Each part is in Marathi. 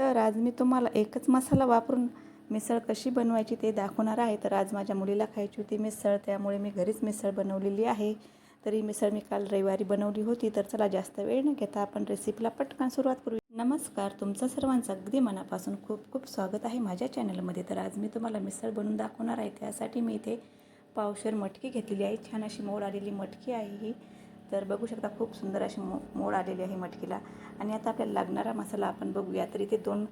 तर आज मी तुम्हाला एकच मसाला वापरून मिसळ कशी बनवायची ते दाखवणार आहे. तर आज माझ्या मुलीला खायची होती मिसळ त्यामुळे मी घरीच मिसळ बनवलेली आहे. तरी मिसळ मी काल रविवारी बनवली होती. तर चला जास्त वेळ न घेता आपण रेसिपीला पटकन सुरुवात करू नमस्कार तुमचं सर्वांचं अगदी मनापासून खूप खूप स्वागत आहे माझ्या चॅनलमध्ये तर आज मी तुम्हाला मिसळ बनवून दाखवणार आहे. त्यासाठी मी इथे पावशर मटकी घेतलेली आहे. छान अशी मोड आलेली मटकी आहे ही. तर बघू शकता खूप सुंदर अशी मो मोड आलेली आहे मटकीला. आणि आता आपल्याला लागणारा मसाला आपण बघूया. तर इथे दोन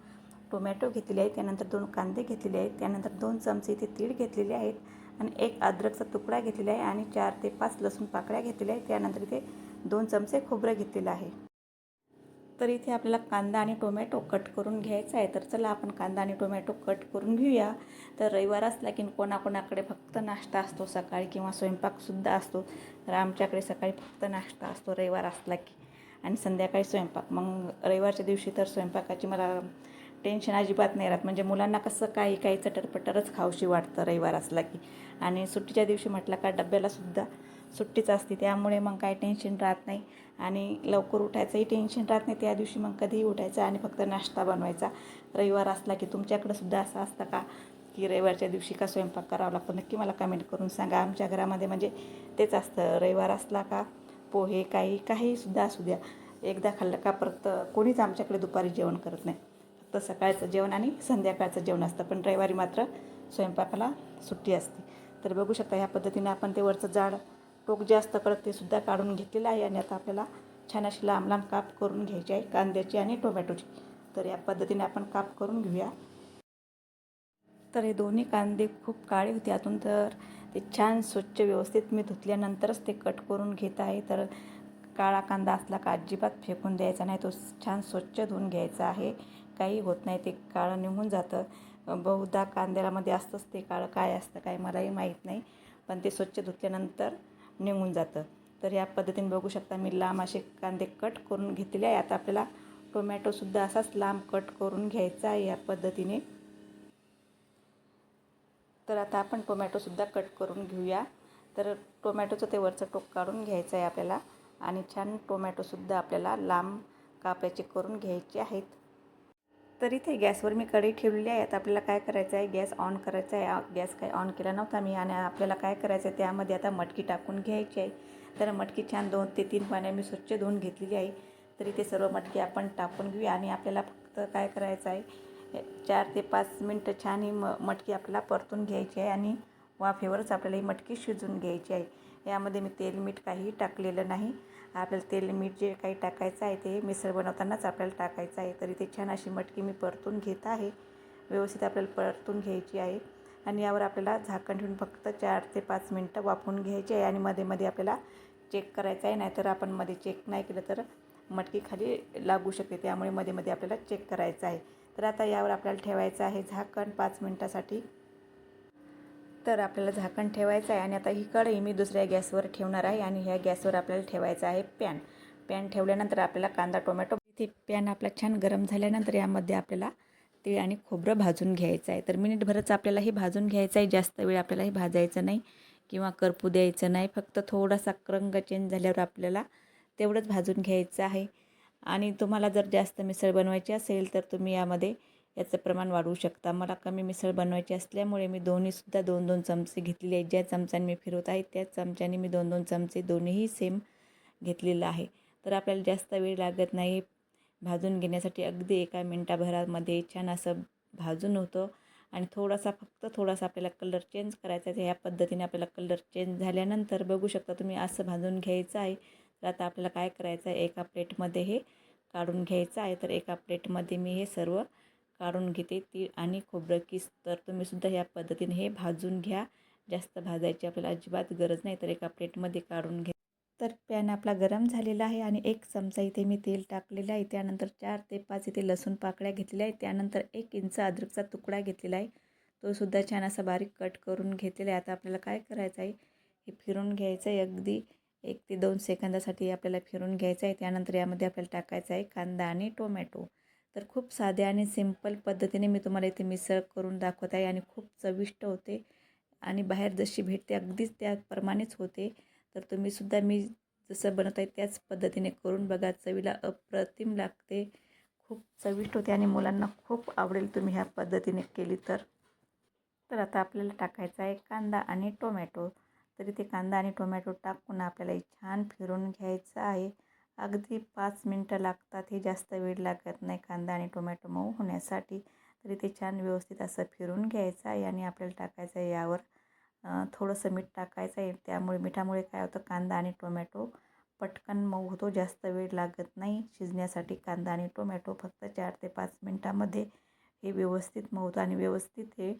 टोमॅटो घेतलेले आहेत त्यानंतर दोन कांदे घेतलेले आहेत त्यानंतर दोन चमचे इथे तीळ घेतलेले आहेत आणि एक अद्रकचा तुकडा घेतलेला आहे आणि चार ते पाच लसूण पाकळ्या घेतलेल्या आहेत. त्यानंतर इथे दोन चमचे खोबरं घेतलेलं आहे. तर इथे आपल्याला कांदा आणि टोमॅटो कट करून घ्यायचा आहे. तर चला आपण कांदा आणि टोमॅटो कट करून घेऊया. तर रविवार असला की कोणाकोणाकडे फक्त नाश्ता असतो सकाळी किंवा स्वयंपाकसुद्धा असतो तर आमच्याकडे सकाळी फक्त नाश्ता असतो रविवार असला की. आणि संध्याकाळी स्वयंपाक. मग रविवारच्या दिवशी तर स्वयंपाकाची मला टेन्शन अजिबात नाही राहत. म्हणजे मुलांना कसं काही काही चटरपटरच खावशी वाटतं रविवार असला की. आणि सुट्टीच्या दिवशी म्हटलं का डब्यालासुद्धा सुट्टीच असते त्यामुळे मग काही टेन्शन राहत नाही. आणि लवकर उठायचंही टेन्शन राहत नाही त्या दिवशी मग कधीही उठायचं आणि फक्त नाश्ता बनवायचा. रविवार असला की तुमच्याकडं सुद्धा असं असतं का की रविवारच्या दिवशी का स्वयंपाक करावा लागतो? नक्की मला कमेंट करून सांगा. आमच्या घरामध्ये म्हणजे तेच असतं. रविवार असला का पोहे काही काहीसुद्धा असू द्या. एकदा खाल्लं का परत कोणीच आमच्याकडे दुपारी जेवण करत नाही. फक्त सकाळचं जेवण आणि संध्याकाळचं जेवण असतं. पण रविवारी मात्र स्वयंपाकाला सुट्टी असते. तर बघू शकता ह्या पद्धतीने आपण ते वरचं जाड टोक जे असतं कडक ते सुद्धा काढून घेतलेलं आहे आणि आता आपल्याला छान अशी लांब लांब काप करून घ्यायची आहे कांद्याची आणि टोमॅटोची. तर या पद्धतीने आपण काप करून घेऊया. तर हे दोन्ही कांदे खूप काळे होते. आतून तर ते छान स्वच्छ व्यवस्थित मी धुतल्यानंतरच ते कट करून घेत आहे. तर काळा कांदा असला का अजिबात फेकून द्यायचा नाही. तो छान स्वच्छ धुवून घ्यायचा आहे. काही होत नाही ते काळं निघून जातं. बहुधा कांद्यामध्ये असतंच ते काळं काय असतं काय मलाही माहीत नाही. पण ते स्वच्छ धुतल्यानंतर निघून जातं. तर या पद्धतीने बघू शकता मी लांब असे कांदे कट करून घेतलेले आहे. आता आपल्याला टोमॅटोसुद्धा असाच लांब कट करून घ्यायचा आहे या पद्धतीने. तर आता आपण टोमॅटोसुद्धा कट करून घेऊया. तर टोमॅटोचं ते वरचं टोक काढून घ्यायचं आहे आपल्याला. आणि छान टोमॅटोसुद्धा आपल्याला लांब कापायचे करून घ्यायचे आहेत. तर इथे गॅसवर मी कढई ठेवलेली आहे. आता आपल्याला काय करायचं आहे? गॅस ऑन करायचा आहे. गॅस काय ऑन केला नव्हता मी आणि आपल्याला काय करायचं आहे? त्यामध्ये आता मटकी टाकून घ्यायची आहे. तर मटकी छान दोन ते तीन पाण्या मी स्वच्छ धुवून घेतलेली आहे. तर इथे सर्व मटकी आपण टाकून घेऊया आणि आपल्याला फक्त काय करायचं आहे? चार ते पाच मिनटं छान ही म मटकी आपल्याला परतून घ्यायची आहे आणि वाफेवरच आपल्याला ही मटकी शिजून घ्यायची आहे. यामध्ये मी तेल मीठ काहीही टाकलेलं नाही. आपल्याला तेल मीठ जे काही टाकायचं आहे ते मिसळ बनवतानाच आपल्याला टाकायचं आहे. तरी ते छान अशी मटकी मी परतून घेत आहे. व्यवस्थित आपल्याला परतून घ्यायची आहे. आणि यावर आपल्याला झाकण ठेवून फक्त चार ते पाच मिनटं वाफवून घ्यायची आहे. आणि मध्ये मध्ये आपल्याला चेक करायचं आहे. नाहीतर आपण मध्ये चेक नाही केलं तर मटकी खाली लागू शकते. त्यामुळे मध्ये मध्ये आपल्याला चेक करायचं आहे. तर आता यावर आपल्याला ठेवायचं आहे झाकण पाच मिनटासाठी. तर आपल्याला झाकण ठेवायचं आहे आणि आता ही कढई मी दुसऱ्या गॅसवर ठेवणार आहे आणि ह्या गॅसवर आपल्याला ठेवायचं आहे पॅन. पॅन ठेवल्यानंतर आपल्याला कांदा टोमॅटो इथे पॅन आपला छान गरम झाल्यानंतर यामध्ये आपल्याला तीळ आणि खोबरं भाजून घ्यायचं आहे. तर मिनिटभरच आपल्याला हे भाजून घ्यायचं आहे. जास्त वेळ आपल्याला हे भाजायचं नाही किंवा करपू द्यायचं नाही. फक्त थोडासा रंग चेंज झाल्यावर आपल्याला तेवढंच भाजून घ्यायचं आहे. आणि तुम्हाला जर जास्त मिसळ बनवायची असेल तर तुम्ही यामध्ये याचं प्रमाण वाढवू शकता. मला कमी मिसळ बनवायची असल्यामुळे मी दोन्हीसुद्धा दोन दोन चमचे घेतलेले आहेत. ज्या चमच्याने मी फिरवत आहे त्याच चमच्याने मी दोन दोन चमचे दोन्हीही सेम घेतलेलं आहे. तर आपल्याला जास्त वेळ लागत नाही. भाजून घेण्यासाठी अगदी एका मिनटाभरामध्ये छान असं भाजून होतं. आणि थोडासा फक्त थोडासा आपल्याला कलर चेंज करायचा आहे. ह्या पद्धतीने आपल्याला कलर चेंज झाल्यानंतर बघू शकता तुम्ही असं भाजून घ्यायचं आहे. तर आता आपल्याला काय करायचं आहे? एका प्लेटमध्ये हे काढून घ्यायचं आहे. तर एका प्लेटमध्ये मी हे सर्व काढून घेते. तीळ आणि खोबरं किस तर तुम्हीसुद्धा ह्या पद्धतीने हे भाजून घ्या. जास्त भाजायची आपल्याला अजिबात गरज नाही तर एका प्लेटमध्ये काढून घ्या. तर पॅन आपला गरम झालेला आहे आणि एक चमचा इथे मी तेल टाकलेलं आहे. त्यानंतर चार ते पाच इथे लसूण पाकळ्या घेतलेल्या आहेत. त्यानंतर एक इंच अद्रकचा तुकडा घेतलेला आहे. तो सुद्धा छान असा बारीक कट करून घेतलेला आहे. आता आपल्याला काय करायचं आहे? हे फिरून घ्यायचं आहे अगदी. एक ते दोन सेकंदासाठी आपल्याला फिरून घ्यायचं आहे. त्यानंतर यामध्ये आपल्याला टाकायचं आहे कांदा आणि टोमॅटो. तर खूप साध्या आणि सिंपल पद्धतीने मी तुम्हाला इथे मिसळ करून दाखवत आहे आणि खूप चविष्ट होते. आणि बाहेर जशी भेटते अगदीच त्याप्रमाणेच होते. तर तुम्हीसुद्धा मी जसं बनवत आहे त्याच पद्धतीने करून बघा. चवीला अप्रतिम लागते. खूप चविष्ट होते आणि मुलांना खूप आवडेल तुम्ही ह्या पद्धतीने केली तर. तर आता आपल्याला टाकायचा आहे कांदा आणि टोमॅटो. तर इथे कांदा आणि टोमॅटो टाकून आपल्याला छान फिरून घ्यायचं आहे. अगदी पाच मिनटं लागतात हे जास्त वेळ लागत नाही. कांदा आणि टोमॅटो मऊ होण्यासाठी तरी ते छान व्यवस्थित असं फिरून घ्यायचं आहे आणि आपल्याला टाकायचं आहे यावर थोडंसं मीठ टाकायचं आहे. त्यामुळे मिठामुळे काय होतं कांदा आणि टोमॅटो पटकन मऊ होतो जास्त वेळ लागत नाही. शिजण्यासाठी कांदा आणि टोमॅटो फक्त चार ते पाच मिनटामध्ये हे व्यवस्थित मऊ होतं आणि व्यवस्थित हे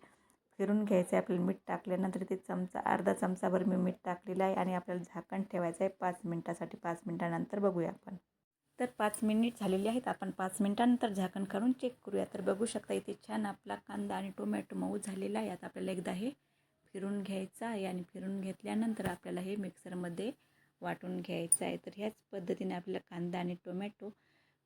फिरून घ्यायचं आहे. आपल्याला मीठ टाकल्यानंतर ते चमचा अर्धा चमचाभर मी मीठ टाकलेलं आहे आणि आपल्याला झाकण ठेवायचं आहे. पाच मिनटासाठी पाच मिनटानंतर बघूया आपण. तर पाच मिनिट झालेली आहेत. आपण पाच मिनटानंतर झाकण काढून चेक करूया. तर बघू शकता इथे छान आपला कांदा आणि टोमॅटो मऊ झालेला आहे. आता आपल्याला एकदा हे फिरून घ्यायचं आहे आणि फिरून घेतल्यानंतर आपल्याला हे मिक्सरमध्ये वाटून घ्यायचं आहे. तर ह्याच पद्धतीने आपल्याला कांदा आणि टोमॅटो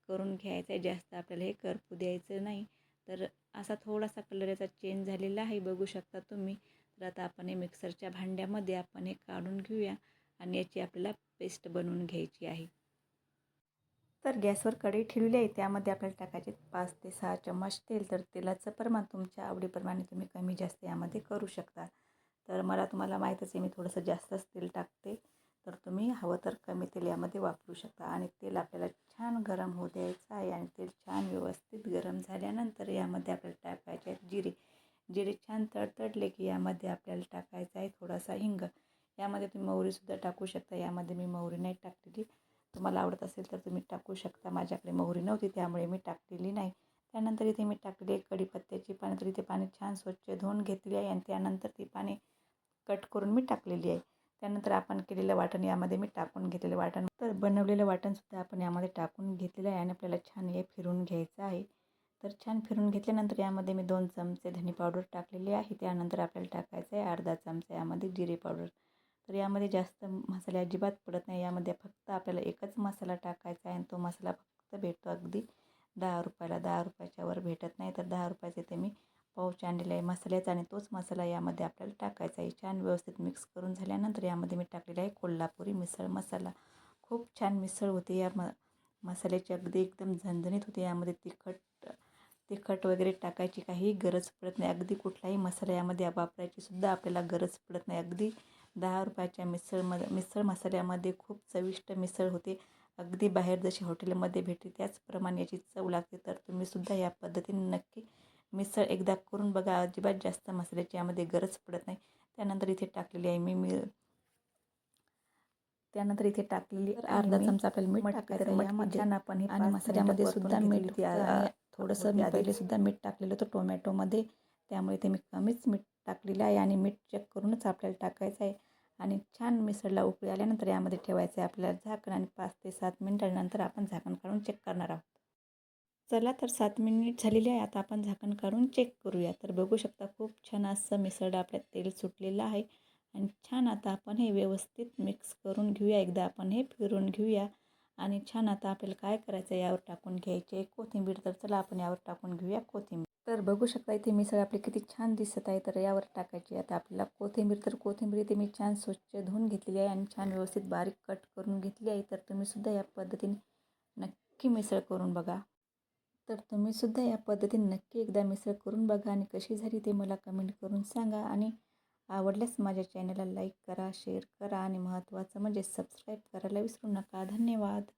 करून घ्यायचा आहे. जास्त आपल्याला हे करपू द्यायचं नाही. तर असा थोडासा कलर याचा चेंज झालेला आहे बघू शकता तुम्ही. तर आता आपण हे मिक्सरच्या भांड्यामध्ये आपण हे काढून घेऊया आणि याची आपल्याला पेस्ट बनवून घ्यायची आहे. तर गॅसवर कढई ठेवलेली आहे त्यामध्ये आपल्याला टाकायचे पाच ते सहा चम्मच तेल. तर तेलाचं प्रमाण तुमच्या आवडीप्रमाणे तुम्ही कमी जास्त यामध्ये करू शकता. तर मला तुम्हाला माहीतच आहे मी थोडंसं जास्तच तेल टाकते. तर तुम्ही हवं तर कमी तेल यामध्ये वापरू शकता. आणि तेल आपल्याला छान गरम होऊ द्यायचं आहे आणि तेल छान व्यवस्थित गरम झाल्यानंतर यामध्ये आपल्याला टाकायचे आहेत जिरे. जिरे छान तडतडले की यामध्ये आपल्याला टाकायचं आहे थोडासा हिंग. यामध्ये तुम्ही मोहरीसुद्धा टाकू शकता. यामध्ये मी मोहरी नाही टाकलेली. तुम्हाला आवडत असेल तर तुम्ही टाकू शकता. माझ्याकडे मोहरी नव्हती त्यामुळे मी टाकलेली नाही. त्यानंतर इथे मी टाकली आहे कढीपत्त्याची पानं. तर इथे पाणी छान स्वच्छ धुवून घेतली आहे आणि त्यानंतर ती पाणी कट करून मी टाकलेली आहे. त्यानंतर आपण केलेलं वाटण यामध्ये मी टाकून घेतलेलं वाटण. तर बनवलेलं वाटणसुद्धा आपण यामध्ये टाकून घेतलेलं आहे आणि आपल्याला छान हे फिरून घ्यायचं आहे. तर छान फिरून घेतल्यानंतर यामध्ये मी दोन चमचे धनी पावडर टाकलेले आहे. त्यानंतर आपल्याला टाकायचं आहे अर्धा चमचा यामध्ये जिरे पावडर. तर यामध्ये जास्त मसाले अजिबात पडत नाही. यामध्ये फक्त आपल्याला एकच मसाला टाकायचा आहे आणि तो मसाला फक्त भेटतो अगदी दहा रुपयाला. दहा रुपयाच्या वर भेटत नाही. तर दहा रुपयाचे ते मी पाऊच आणलेला आहे मसाल्याचा आणि तोच मसाला यामध्ये आपल्याला टाकायचा आहे. छान व्यवस्थित मिक्स करून झाल्यानंतर यामध्ये मी टाकलेला आहे कोल्हापुरी मिसळ मसाला. खूप छान मिसळ होते या म मसाल्याची. अगदी एकदम झणझणीत होते. यामध्ये तिखट तिखट वगैरे टाकायची काही गरज पडत नाही. अगदी कुठलाही मसाला यामध्ये वापरायची सुद्धा आपल्याला गरज पडत नाही. अगदी दहा रुपयाच्या मिसळमध्ये मिसळ मसाल्यामध्ये खूप चविष्ट मिसळ होते. अगदी बाहेर जशी हॉटेलमध्ये भेटते त्याचप्रमाणे याची चव लागते. तर तुम्हीसुद्धा या पद्धतीने नक्की मिसळ एकदा करून बघा अजिबात जास्त मसाल्याची यामध्ये गरज पडत नाही. त्यानंतर इथे टाकलेली आहे मी मी त्यानंतर इथे टाकलेली अर्धा चमचा आपल्याला मीठ टाकायचं यामध्ये आपण हे आणि मसाल्यामध्ये सुद्धा मीठ थोडंसं मी पहिले सुद्धा मीठ टाकलेलं होतं टोमॅटोमध्ये. त्यामुळे ते मी कमीच मीठ टाकलेलं आहे आणि मीठ चेक करूनच आपल्याला टाकायचं आहे. आणि छान मिसळला उकळी आल्यानंतर यामध्ये ठेवायचं आहे आपल्याला झाकण आणि पाच ते सात मिनिटानंतर आपण झाकण काढून चेक करणार आहोत. चला तर सात मिनिट झालेली आहे. आता आपण झाकण काढून चेक करूया. तर बघू शकता खूप छान असं मिसळ आपल्यात तेल सुटलेलं आहे. आणि छान आता आपण हे व्यवस्थित मिक्स करून घेऊया. एकदा आपण हे फिरून घेऊया. आणि छान आता आपल्याला काय करायचं यावर टाकून घ्यायचे. कोथिंबीर तर चला आपण यावर टाकून घेऊया कोथिंबीर. तर बघू शकता इथे मिसळ आपली किती छान दिसत आहे. तर यावर टाकायची. आता आपल्याला कोथिंबीर तर कोथिंबीर इथे मी छान स्वच्छ धुवून घेतलेली आहे आणि छान व्यवस्थित बारीक कट करून घेतली आहे. तर तुम्हीसुद्धा या पद्धतीने नक्की मिसळ करून बघा. तर तुम्हीसुद्धा या पद्धतीने नक्की एकदा मिसळ करून बघा आणि कशी झाली ते मला कमेंट करून सांगा. आणि आवडल्यास माझ्या चॅनलला लाईक करा शेअर करा आणि महत्त्वाचं म्हणजे सबस्क्राईब करायला विसरू नका. धन्यवाद.